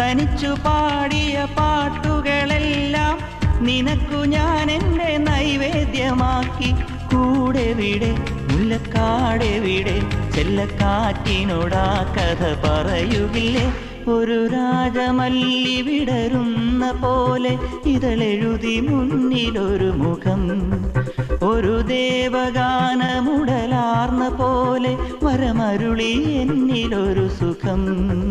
തനിച്ചു പാടിയ പാട്ടുകളെല്ലാം നിനക്കു ഞാൻ എന്റെ നൈവേദ്യമാക്കി. കൂടെ വിടെ മുല്ലക്കാടെ വിടെ ചെല്ലക്കാറ്റിനോടാ കഥ പറയുകില്ലേ? ഒരു രാജമല്ലി വിടരുന്ന പോലെ ഇതളെഴുതി മുന്നിലൊരു മുഖം. ഒരു ദേവഗാനമുടലാർന്ന പോലെ വരമരുളി എന്നിലൊരു സുഖം.